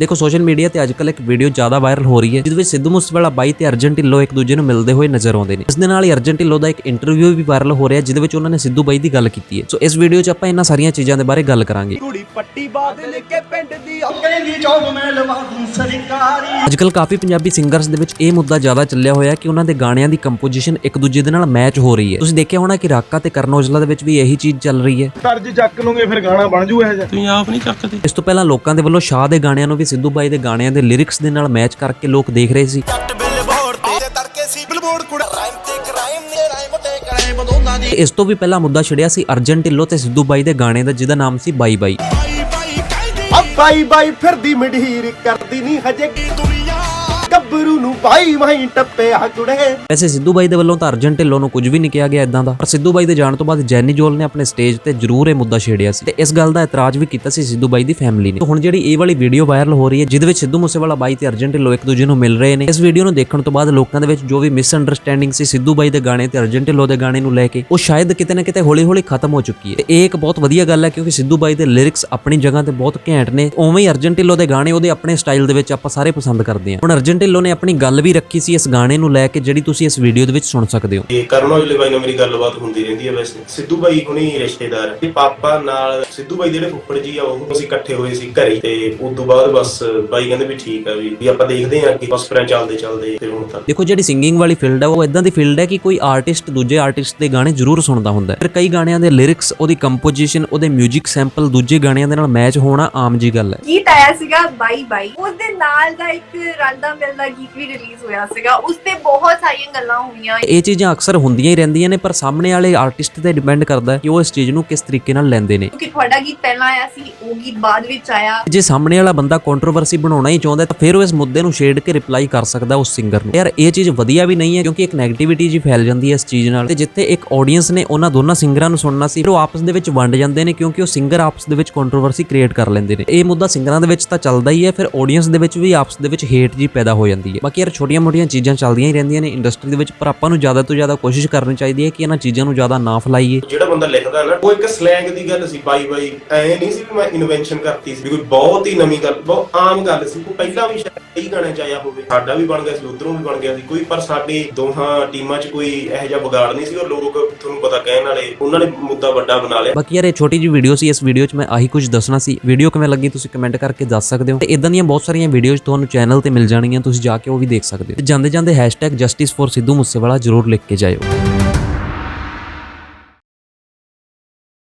ਦੇਖੋ social media ਤੇ ਅੱਜਕੱਲ ਇੱਕ ਵੀਡੀਓ ਜ਼ਿਆਦਾ ਵਾਇਰਲ ਹੋ ਰਹੀ ਹੈ ਜਿਸ ਵਿੱਚ ਸਿੱਧੂ ਮੂਸੇਵਾਲਾ ਬਾਈ ਤੇ ਅਰਜਨ ਢਿੱਲੋਂ ਇੱਕ ਦੂਜੇ ਨੂੰ ਮਿਲਦੇ ਹੋਏ ਨਜ਼ਰ ਆਉਂਦੇ ਨੇ। ਇਸ ਦੇ ਨਾਲ ਹੀ ਅਰਜਨ ਢਿੱਲੋਂ ਦਾ ਇੱਕ ਇੰਟਰਵਿਊ ਵੀ ਵਾਇਰਲ ਹੋ ਰਿਹਾ ਜਿਹਦੇ ਵਿੱਚ ਉਹਨਾਂ ਨੇ ਸਿੱਧੂ ਬਾਈ ਦੀ ਗੱਲ ਕੀਤੀ ਹੈ। ਸੋ ਇਸ ਵੀਡੀਓ 'ਚ ਆਪਾਂ ਇਹਨਾਂ ਸਾਰੀਆਂ ਚੀਜ਼ਾਂ ਦੇ ਬਾਰੇ ਗੱਲ ਕਰਾਂਗੇ। ਕੁੜੀ ਪੱਟੀ ਬਾਦਲ ਕੇ ਪਿੰਡ ਦੀ ਉਹ ਕਹਿੰਦੀ ਚੌਕ ਮੈਂ ਲਵਾ ਦੂੰ ਸਰਕਾਰੀ। ਅੱਜਕੱਲ ਕਾਫੀ ਪੰਜਾਬੀ ਸਿੰਗਰਸ ਦੇ ਵਿੱਚ ਇਹ ਮੁੱਦਾ ਜ਼ਿਆਦਾ ਚੱਲਿਆ ਹੋਇਆ ਕਿ ਉਹਨਾਂ ਦੇ ਗਾਣਿਆਂ ਦੀ ਕੰਪੋਜੀਸ਼ਨ ਇੱਕ ਦੂਜੇ ਦੇ ਨਾਲ ਮੈਚ ਹੋ ਰਹੀ ਹੈ। ਤੁਸੀਂ ਦੇਖਿਆ ਹੋਣਾ ਕਿ ਰਾਕਾ ਤੇ ਕਰਨ ਔਜਲਾ ਦੇ ਵਿੱਚ ਵੀ ਇਹੀ ਚੀਜ਼ ਚੱਲ ਰਹੀ ਹੈ। ਤਰਜ ਚੱਕ ਲੂਗੇ ਫਿਰ ਗਾਣਾ ਬਣ ਜੂ ਇਹ ਜਿਹਾ। ਤੁਸੀਂ ਆਪ ਨਹੀਂ ਚੱਕਦੇ। ਇਸ ਤੋਂ ਪਹਿਲਾਂ ਲੋਕਾਂ ਦੇ ਵੱਲੋਂ ਸ਼ਾਹ ਦੇ ਗਾਣਿਆਂ ਨੂੰ ਵੀ ਸਿੱਧੂ ਬਾਈ ਦੇ ਗਾਣਿਆਂ ਦੇ ਲਿਰਿਕਸ ਦੇ ਨਾਲ ਮੈਚ ਕਰਕੇ ਲੋਕ ਦੇਖ ਰਹੇ ਸੀ। ਇਸ ਤੋਂ ਵੀ ਪਹਿਲਾਂ ਮੁੱਦਾ ਛਿੜਿਆ ਸੀ ਅਰਜਨ ਢਿੱਲੋਂ ਤੇ ਸਿੱਧੂ ਬਾਈ ਦੇ ਗਾਣੇ ਦਾ ਜਿਹਦਾ ਨਾਮ ਸੀ ਬਾਈ ਬਾਈ। ਬਾਈ ਬਾਈ ਫਿਰਦੀ ਮਢੀਰ ਕਰਦੀ ਨਹੀਂ ਹਜੇ। ਦੁਨੀਆ ਗੱਭਰੂ ਨੂੰ ਬਾਈ ਬਾਈ ਟੱਪਿਆ ਕੁੜੇ ਵੈਸੇ ਸਿੱਧੂ ਬਾਈ ਦੇ ਵੱਲੋਂ ਤਾਂ ਅਰਜਨ ਢਿੱਲੋਂ ਨੂੰ ਕੁਝ ਵੀ ਨਹੀਂ ਕਿਹਾ ਗਿਆ ਇਦਾਂ ਦਾ, ਪਰ ਸਿੱਧੂ ਬਾਈ ਦੇ ਜਾਣ ਤੋਂ ਬਾਅਦ ਜੈਨੀ ਜੋਲ ਨੇ ਆਪਣੇ ਸਟੇਜ ਤੇ ਜ਼ਰੂਰ ਇਹ ਮੁੱਦਾ ਛੇੜਿਆ ਸੀ ਤੇ ਇਸ ਗੱਲ ਦਾ ਇਤਰਾਜ਼ ਵੀ ਕੀਤਾ ਸੀ ਸਿੱਧੂ ਬਾਈ ਦੀ ਫੈਮਿਲੀ ਨੇ। ਹੁਣ ਜਿਹੜੀ ਇਹ ਵਾਲੀ ਵੀਡੀਓ ਵਾਇਰਲ ਹੋ ਰਹੀ ਹੈ, ਜਿਹਦੇ ਵਿੱਚ ਸਿੱਧੂ ਮੂਸੇਵਾਲਾ ਬਾਈ ਤੇ ਅਰਜਨ ਢਿੱਲੋਂ ਇੱਕ ਦੂਜੇ ਨੂੰ ਮਿਲ ਰਹੇ ਨੇ, ਇਸ ਵੀਡੀਓ ਨੂੰ ਦੇਖਣ ਤੋਂ ਬਾਅਦ ਲੋਕਾਂ ਦੇ ਵਿੱਚ ਜੋ ਵੀ ਮਿਸ ਅੰਡਰਸਟੈਂਡਿੰਗ ਸੀ ਸਿੱਧੂ ਬਾਈ ਦੇ ਗਾਣੇ ਤੇ ਅਰਜਨ ਢਿੱਲੋਂ ਦੇ ਗਾਣੇ ਨੂੰ ਲੈ ਕੇ, ਉਹ ਸ਼ਾਇਦ ਕਿਤੇ ਨਾ ਕਿਤੇ ਹੌਲੀ-ਹੌਲੀ ਖਤਮ ਹੋ ਚੁੱਕੀ ਹੈ। ਤੇ ਇਹ ਇੱਕ ਬਹੁਤ ਵਧੀਆ ਗੱਲ ਹੈ ਕਿਉਂਕਿ ਸਿੱਧੂ ਬਾਈ ਦੇ ਲਿਰਿਕਸ ਆਪਣੀ ਜਗ੍ਹਾ ਤੇ ਬਹੁਤ ਘੈਂਟ ਨੇ, ਉਵੇਂ ਹੀ ਅਰਜਨ ਢਿੱਲੋਂ ਦੇ ਗਾਣੇ ਉਹਦੇ ਆਪਣੇ ਸਟਾਈਲ ਦੇ ਵਿੱਚ ਆਪਾਂ ਸਾਰੇ ਪਸੰਦ ਕਰਦੇ ਹਾਂ। ਹੁਣ ਅਰਜਨ ਢਿੱਲੋਂ ਨੇ ਆਪਣੀ ਗੱਲ ਵੀ ਰੱਖੀ ਸੀ ਇਸ ਗਾਣੇ ਨੂੰ ਲੈ ਕੇ ਜਿਹੜੀ ਤੁਸੀਂ ਇਸ ਵੀਡੀਓ ਦੇ ਵਿੱਚ ਸੁਣ ਸਕਦੇ ਹੋ। ਤੇ ਕਰਨ ਔਜਲੇ ਬਾਈ ਨਾਲ ਮੇਰੀ ਗੱਲਬਾਤ ਹੁੰਦੀ ਰਹਿੰਦੀ ਹੈ ਵੈਸੇ। ਸਿੱਧੂ ਬਾਈ ਹੁਣੀ ਰਿਸ਼ਤੇਦਾਰ ਹੈ। ਤੇ ਪਾਪਾ ਨਾਲ ਸਿੱਧੂ ਬਾਈ ਦੇ ਜਿਹੜੇ ਫੁੱਫੜ ਜੀ ਆ ਉਹ ਅਸੀਂ ਇਕੱਠੇ ਹੋਏ ਸੀ ਘਰੇ। ਤੇ ਉਸ ਤੋਂ ਬਾਅਦ ਬਸ ਬਾਈ ਕਹਿੰਦੇ ਵੀ ਠੀਕ ਆ ਵੀ ਵੀ ਆਪਾਂ ਦੇਖਦੇ ਹਾਂ ਕਿ ਬਸ ਫਿਰ ਚੱਲਦੇ ਚੱਲਦੇ ਤੇ ਹੁਣ ਤੱਕ ਦੇਖੋ ਜਿਹੜੀ ਸਿੰਗਿੰਗ ਵਾਲੀ ਫੀਲਡ ਹੈ ਉਹ ਇਦਾਂ ਦੀ ਫੀਲਡ ਹੈ ਕਿ ਕੋਈ ਆਰਟਿਸਟ ਦੂਜੇ ਆਰਟਿਸਟ ਦੇ ਗਾਣੇ ਜ਼ਰੂਰ ਸੁਣਦਾ ਹੁੰਦਾ ਹੈ। ਪਰ ਕਈ ਗਾਣਿਆਂ ਦੇ ਲਿਰਿਕਸ ਉਹਦੀ ਕੰਪੋਜੀਸ਼ਨ ਉਹਦੇ 뮤직 ਸੈਂਪਲ ਦੂਜੇ ਗਾਣਿਆਂ ਦੇ ਨਾਲ ਮੈਚ ਹੋਣਾ ਆਮ ਜੀ ਗੱਲ ਹੈ। ਗੀਤ ਆਇਆ ਸੀਗਾ ਬਾਈ ਬਾਈ। ਉਸ ਦੇ ਨਾਲ ਦਾ ਇੱਕ ਰਲਦਾ ਇਹ ਚੀਜ਼ ਕੰਟਰੋਵਰਸੀ ਵਧੀਆ ਵੀ ਨਹੀਂ ਹੈ ਕਿਉਂਕਿ ਇੱਕ 네ਗੇਟਿਵਿਟੀ ਜੀ ਫੈਲ ਜਾਂਦੀ ਹੈ ਇਸ ਚੀਜ਼ ਨਾਲ। ਜਿੱਥੇ ਇੱਕ ਆਡੀਅנס ਨੇ ਉਹਨਾਂ ਦੋਨਾਂ ਸਿੰਗਰਾਂ ਨੂੰ ਸੁਣਨਾ ਸੀ ਫਿਰ ਉਹ ਆਪਸ ਦੇ ਵਿੱਚ ਵੰਡ ਜਾਂਦੇ ਨੇ ਕਿਉਂਕਿ ਉਹ ਸਿੰਗਰ ਆਪਸ ਦੇ ਵਿੱਚ ਕੰਟਰੋਵਰਸੀ ਕ੍ਰੀਏਟ ਕਰ ਲੈਂਦੇ ਨੇ। ਇਹ ਮੁੱਦਾ ਸਿੰਗਰਾਂ ਦੇ ਵਿੱਚ ਤਾਂ ਚੱਲਦਾ ਹੀ ਹੈ ਫਿਰ ਆਡੀਅנס ਦੇ ਵਿੱਚ ਵੀ ਆਪਸ ਦੇ ਵਿੱਚ ਹੇਟ ਜੀ ਪੈਦਾ ਹੋ ਜਾਂਦੀ ਹੈ। ਬਾਕੀ ਯਾਰ ਛੋਟੀਆਂ-ਮੋਟੀਆਂ ਚੀਜ਼ਾਂ ਚੱਲਦੀਆਂ ਹੀ ਰਹਿੰਦੀਆਂ ਨੇ ਇੰਡਸਟਰੀ ਦੇ ਵਿੱਚ ਪਰ ਆਪਾਂ ਨੂੰ ਜ਼ਿਆਦਾ ਤੋਂ ਜ਼ਿਆਦਾ ਕੋਸ਼ਿਸ਼ ਕਰਨੀ ਚਾਹੀਦੀ ਹੈ ਕਿ ਇਹਨਾਂ ਚੀਜ਼ਾਂ ਨੂੰ ਜ਼ਿਆਦਾ ਨਾ ਫੈਲਾਈਏ। ਜਿਹੜਾ ਬੰਦਾ ਲਿਖਦਾ ਨਾ ਉਹ ਇੱਕ ਸਲੈਂਗ ਦੀ ਗੱਲ ਸੀ ਬਾਈ ਬਾਈ। ਐ ਨਹੀਂ ਸੀ ਵੀ ਮੈਂ ਇਨਵੈਂਸ਼ਨ ਕਰਤੀ ਸੀ ਵੀ ਕੋਈ ਬਹੁਤ ਹੀ ਨਵੀਂ ਗੱਲ ਬਹੁਤ ਆਮ ਗੱਲ ਸੀ। ਉਹ ਪਹਿਲਾਂ ਵੀ ਸ਼ਾਇਦ ਕਈ ਗਾਣੇ ਚ ਆਇਆ ਹੋਵੇ। ਸਾਡਾ ਵੀ ਬਣ ਗਿਆ ਸੀ ਉਧਰੋਂ ਵੀ ਬਣ ਗਿਆ ਸੀ। ਕੋਈ ਪਰ ਸਾਡੇ ਦੋਹਾਂ ਟੀਮਾਂ 'ਚ ਕੋਈ ਇਹੋ ਜਿਹਾ ਵਿਗਾੜ ਨਹੀਂ ਸੀ ਉਹ ਲੋਕ ਤੁਹਾਨੂੰ ਪਤਾ ਕਹਿਣ ਵਾਲੇ ਉਹਨਾਂ ਨੇ ਮੁੱਦਾ ਵੱਡਾ ਬਣਾ ਲਿਆ। ਬਾਕੀ ਯਾਰ ਇਹ ਛੋਟੀ ਜਿਹੀ ਵੀਡੀਓ ਸੀ ਇਸ ਵੀਡੀਓ 'ਚ ਮੈਂ ਆਹੀ ਕੁਝ ਦੱਸਣਾ ਸੀ। ਵੀਡੀਓ ਕਿਵੇਂ ਲੱਗੀ ਤੁਸੀਂ ਕਮੈਂਟ ਕਰਕੇ ਦੱਸ ਸਕਦੇ ਹੋ। ਤੇ ਇਦਾਂ ਦੀਆਂ ਬਹੁਤ ਸਾਰੀਆਂ ਵੀਡੀਓਜ਼ ਤੁਹਾਨੂੰ ਚੈਨਲ ਤੇ ਮਿਲ ਜਾਣਗੀਆਂ। ਤੁਸੀਂ ਜਾ ਕੇ ਉਹ ਵੀ ਦੇਖ ਸਕਦੇ ਹੋ। ਤੇ ਜਾਂਦੇ ਜਾਂਦੇ #ਜਸਟਿਸ ਫॉर ਸਿੱਧੂ ਮੂਸੇਵਾਲਾ ਜ਼ਰੂਰ ਲਿਖ ਕੇ ਜਾਇਓ।